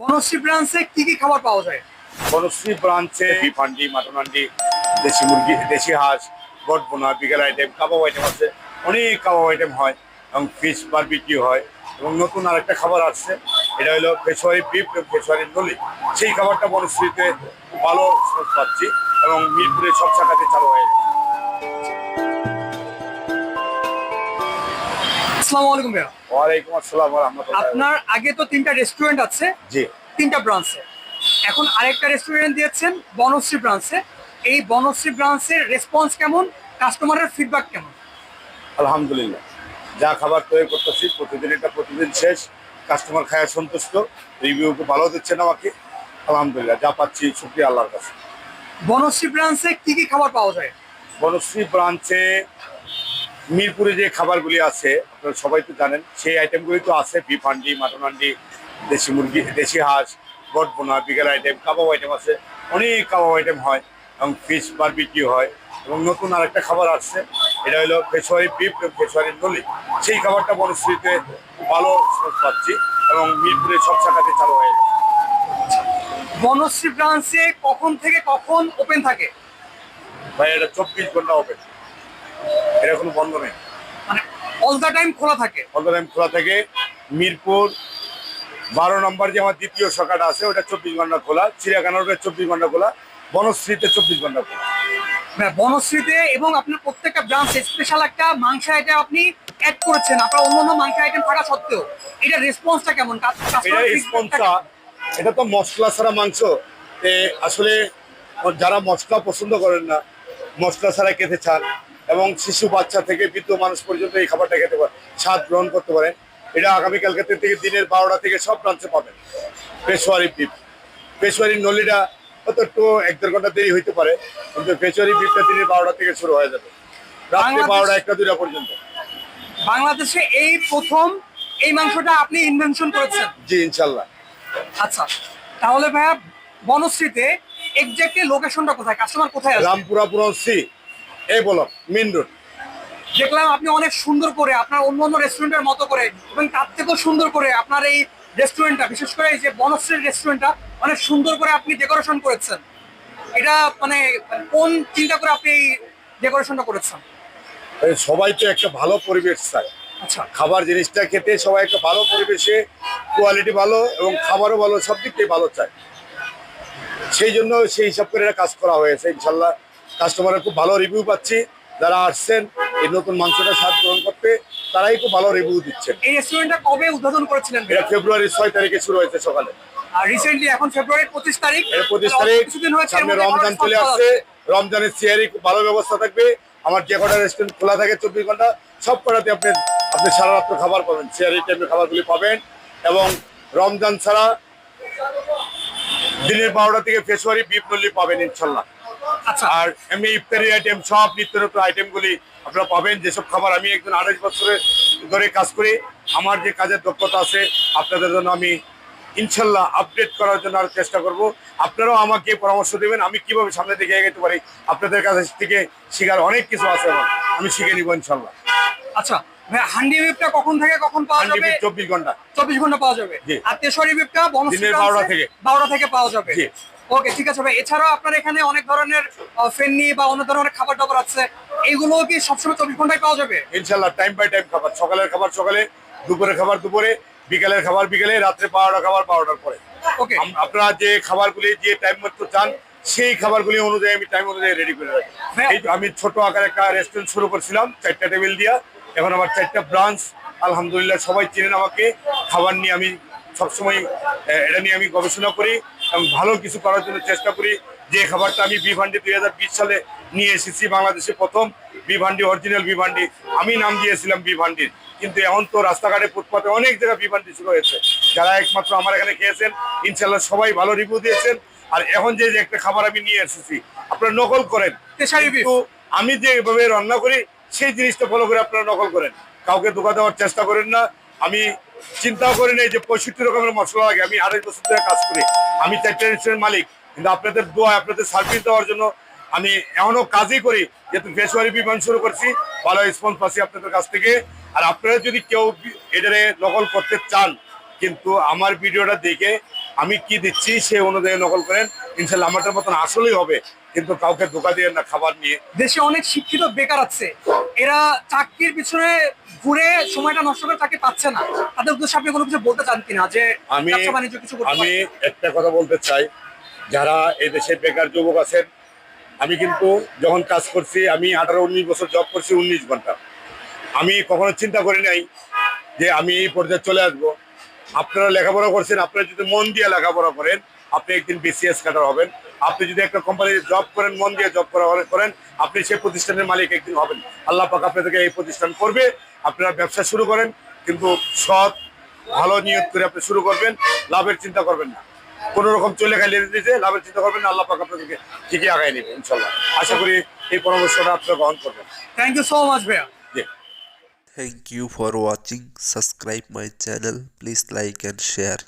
বনশ্রী ব্রাঞ্চে কি কি খাবার পাওয়া যায়? বনশ্রী ব্রাঞ্চে বিফ হান্ডি মাটন হান্ডি দেশি মুরগি দেশি হাঁস গট বোনা বিকেল আইটেম কাবাব আইটেম আছে। অনেক কাবাব আইটেম হয় এবং ফিশ বারবিকিউ হয় এবং নতুন আরেকটা খাবার আসছে। এটা হলো পেশোয়ারি বিফ এবং পেশোয়ারি নলি। সেই খাবারটা বনশ্রীতে ভালো পাচ্ছি এবং মিরপুরে সব শাখাতে চালু হয়ে গেছে। আসসালামু আলাইকুম ভাইয়া। ওয়ালাইকুম আসসালাম রহমতুল্লাহ আপনার আগে তো তিনটা রেস্টুরেন্ট আছে জি। তিনটা ব্রাঞ্চে এখন আরেকটা রেস্টুরেন্ট দিয়েছেন বনশ্রী ব্রাঞ্চে এই বনশ্রী ব্রাঞ্চের রেসপন্স কেমন? কাস্টমারের ফিডব্যাক কেমন? আলহামদুলিল্লাহ। যা খাবার তৈরি করতেছি প্রতিদিন এটা প্রতিদিন শেষ। কাস্টমার খায় সন্তুষ্ট রিভিউ ভালো দিচ্ছেন আমাকে। আলহামদুলিল্লাহ যা পাচ্ছি শুক্রিয়া আল্লাহর কাছে। বনশ্রী ব্রাঞ্চে কি কি খাবার পাওয়া যায়? বনশ্রী ব্রাঞ্চে মিরপুরে যে খাবারগুলি আছে আপনারা সবাই তো জানেন সেই আইটেমগুলি তো আছে বিফ হান্ডি মাটন হান্ডি দেশি মুরগি দেশি হাঁস গট বোনা বিকেল আইটেম কাবাব আইটেম আছে অনেক কাবাব আইটেম হয় এবং ফিশ বারবিকিউ হয় এবং নতুন আরেকটা খাবার আসছে এটা হলো পেশোয়ারি বিফ এবং পেশোয়ারি নলি। সেই খাবারটা বনশ্রীতে ভালো পাচ্ছি এবং মিরপুরে সব শাখাতে চালু হয়ে গেছে। বনশ্রী ব্রাঞ্চে কখন থেকে কখন ওপেন থাকে? ভাই এটা চব্বিশ ঘণ্টা ওপেন এটা কোনো বন্ধ নেই। মানে অল দ্য টাইম খোলা থাকে? অল টাইম খোলা থাকে। মিরপুর বারো নম্বর যে আমার দ্বিতীয় শাখাটা আছে ওটা চব্বিশ ঘণ্টা খোলা। চিড়িয়াখানার ওটা চব্বিশ ঘণ্টা খোলা। বনশ্রীতে চব্বিশ ঘণ্টা খোলা। বনশ্রীতে এবং আপনার প্রত্যেকটা ব্রাঞ্চ স্পেশাল একটা মাংস আইটেম আপনি অ্যাড করেছেন। আপনার অন্য অন্য মাংস আইটেম থাকা সত্ত্বেও এটা রেসপন্সটা কেমন? এটা customer টা কেমন? এটা তো মশলা ছাড়া মাংস। আসলে যারা মশলা পছন্দ করেন না মশলা ছাড়া খেতে চান এবং শিশু বাচ্চা থেকে বৃদ্ধ মানুষ পর্যন্ত এই খাবারটা খেতে পারে স্বাদ গ্রহণ করতে পারেন। এটা আগামীকালকে থেকে দিনের বারোটা থেকে সব ব্রাঞ্চে পাবেন। পেশোয়ারি বিফ পেশোয়ারি নলিটা হয়তো একটু এক দেড় ঘণ্টা দেরি হইতে পারে কিন্তু পেশোয়ারি বিফটা দিনের বারোটা থেকে শুরু হয়ে যাবে। রাত্রে বারোটা একটা দুটা পর্যন্ত। বাংলাদেশে এই প্রথম এই মাংসটা আপনি ইনভেনশন করেছেন? জি ইনশাল্লাহ। আচ্ছা তাহলে ভাইয়া বনশ্রীতে এক্স্যাক্টলি লোকেশনটা কোথায়? কাস্টমার কোথায় আছে? রামপুরা পুরন সি। এই বলো মেন রোড দেখলাম আপনি অনেক সুন্দর করে আপনার অন্য অন্য রেস্টুরেন্টের মতো করে এবং তার থেকেও সুন্দর করে আপনার এই রেস্টুরেন্টটা বিশেষ করে এই যে বনশ্রীর রেস্টুরেন্টটা অনেক সুন্দর করে আপনি ডেকোরেশন করেছেন। এটা মানে কোন চিন্তা করে আপনি এই ডেকোরেশনটা করেছেন? সবাই তো একটা ভালো পরিবেশ চায়। আচ্ছা। খাবার জিনিসটা খেতে সবাই একটা ভালো পরিবেশে কোয়ালিটি ভালো এবং খাবারও ভালো সব দিক থেকে ভালো চায়। সেই জন্য সেই হিসাব করে এটা কাজ করা হয়েছে ইনশাল্লাহ। কাস্টমারের খুব ভালো রিভিউ পাচ্ছি। যারা আসছেন এই নতুন মাংসটা স্বাদ গ্রহণ করতে তারাই খুব ভালো রিভিউ দিচ্ছেন। এই রেস্টুরেন্টটা কবে উদ্বোধন করেছিলেন? এটা ফেব্রুয়ারির ছয় তারিখে শুরু হয়েছে সকালে। আর রিসেন্টলি এখন ফেব্রুয়ারির পঁচিশ তারিখ। পঁচিশ তারিখ কিছুদিন হয়েছে সামনে রমজান চলে আসছে। রমজানের চেয়ারই খুব ভালো ব্যবস্থা থাকবে। আমার যে কটা রেস্টুরেন্ট খোলা থাকে চব্বিশ ঘণ্টা সব কটাতে আপনি আপনি সারা রাত্র খাবার পাবেন। চেয়ারি টাইপের খাবারগুলি পাবেন। এবং রমজান ছাড়া দিনের বারোটা থেকে ফেসওয়ারি বিপ নল্লি পাবেন ইনশাল্লাহ। আর এমনি ইফতারি আইটেম সব নিত্য নতুন আইটেমগুলি আপনারা পাবেন। যেসব খাবার আমি একজন আড়াইশ বছরের ধরে কাজ করি আমার যে কাজের দক্ষতা আছে আপনাদের জন্য আমি ইনশাল্লাহ আপডেট করার জন্য আরও চেষ্টা করব। আপনারাও আমাকে পরামর্শ দেবেন আমি কীভাবে সামনে দিকে এগোতে পারি আপনাদের কাছ থেকে শেখার অনেক কিছু আছে আমার। আমি শিখে নিব ইনশাল্লাহ। আচ্ছা ভাই হান্ডি বিপটা কখন থেকে কখন পাওয়া যাবে? চব্বিশ ঘণ্টা। চব্বিশ ঘণ্টা পাওয়া যাবে। আর তেসরি বিপটা বনশ্রী দিনের ব্রাঞ্চে 12টা থেকে। বারোটা থেকে পাওয়া যাবে। ওকে ঠিক আছে ভাই। এছাড়াও আপনার এখানে অনেক ধরনের ফেননি বা অন্য ধরনের খাবার দাবার আছে। এইগুলো কি সবসময় চব্বিশ ঘন্টায় পাওয়া যাবে? ইনশাল্লাহ টাইম বাই টাইম খাবার সকালের খাবার সকালে দুপুরের খাবার দুপুরে বিকালের খাবার বিকেলে রাত্রে বারোটা খাবার বারোটার পরে। ওকে আপনারা যে খাবারগুলি যে টাইম মতো চান সেই খাবারগুলি অনুযায়ী আমি টাইম অনুযায়ী রেডি করে রাখি। আমি ছোট আকার একটা রেস্টুরেন্ট শুরু করছিলাম চারটা টেবিল দিয়া। এখন আমার চারটা ব্রাঞ্চ আলহামদুলিল্লাহ সবাই চেনেন আমাকে। খাবার নিয়ে আমি সবসময় এটা নিয়ে আমি গবেষণা করি। ভালো কিছু করার জন্য চেষ্টা করি। যে খাবারটা আমি বিভান্ডি দুই হাজার বিশ সালে নিয়ে এসেছি বাংলাদেশে প্রথম বিভান্ডি অরিজিনাল বিভান্ডি আমি নাম দিয়েছিলাম বিভান্ডির কিন্তু এখন তো রাস্তাঘাটে ফুটপাতে অনেক জায়গায় বিভান্ডি শুরু হয়েছে। যারা একমাত্র আমার এখানে খেয়েছেন ইনশাল্লাহ সবাই ভালো রিভিউ দিয়েছেন। আর এখন যে যে একটা খাবার আমি নিয়ে এসেছি আপনারা নকল করেন। কিন্তু আমি যে এভাবে রান্না করি সেই জিনিসটা ফলো করে আপনারা নকল করেন। কাউকে ধোকা দেওয়ার চেষ্টা করেন না। আমি চিন্তাও করি নাই যে পঁয়ষট্টি রকমের মশলা লাগে, আমি আড়াই বছর ধরে কাজ করি। আমি চারটে মালিক, কিন্তু আপনাদের দোয়া আপনাদের সার্ভিস দেওয়ার জন্য আমি এমনও কাজই করি যেহেতু ফেসওয়ারি বিমান শুরু করছি, ভালো রেসপন্স পাচ্ছি আপনাদের কাছ থেকে। আর আপনারা যদি কেউ এটারে নকল করতে চান, কিন্তু আমার ভিডিওটা দেখে আমি কি দিচ্ছি সে অনুযায়ী নকল করেন। ইনশাল্লাহ মতন আসলেই হবে কিন্তু কাউকে ধোকা দিয়ে না খাবার নিয়ে। দেশে অনেক শিক্ষিত বেকার আছে এরা চাকরির পিছনে ঘুরে সময়টা নষ্ট করে চাকরি পাচ্ছে না। তাদের উদ্দেশ্যে আপনি কোনো কিছু বলতে চান কিনা যে আমি আমি একটা কথা বলতে চাই যারা এই দেশে বেকার যুবক আছেন আমি কিন্তু যখন কাজ করছি আমি আঠারো উনিশ বছর জব করছি উনিশ ঘণ্টা। আমি কখনো চিন্তা করি নাই যে আমি এই পর্যায়ে চলে আসব। আপনারা লেখাপড়া করছেন আপনারা যদি মন দিয়ে লেখাপড়া করেন আপনি একদিন বিসিএস কাটার হবেন। আপনি যদি একটা কোম্পানিতে জব করেন মন দিয়ে জব করা করেন আপনি সেই প্রতিষ্ঠানের মালিক একদিন হবেন। আল্লাহ পাক আপনাদেরকে এই প্রতিষ্ঠান করবে আপনারা ব্যবসা শুরু করেন কিন্তু সৎ ভালো নিয়ত করে আপনি শুরু করবেন লাভের চিন্তা করবেন না। কোন রকম চলে গেলে দিতে লাভের চিন্তা করবেন না আল্লাহ পাক আপনাদেরকে ঠিকই আগায় নেবে ইনশাল্লাহ আশা করি এই পরামর্শটা আপনারা গ্রহণ করবেন। থ্যাংক ইউ সো মাচ ভাইয়া। Thank you for watching. Subscribe my channel. Please like and share.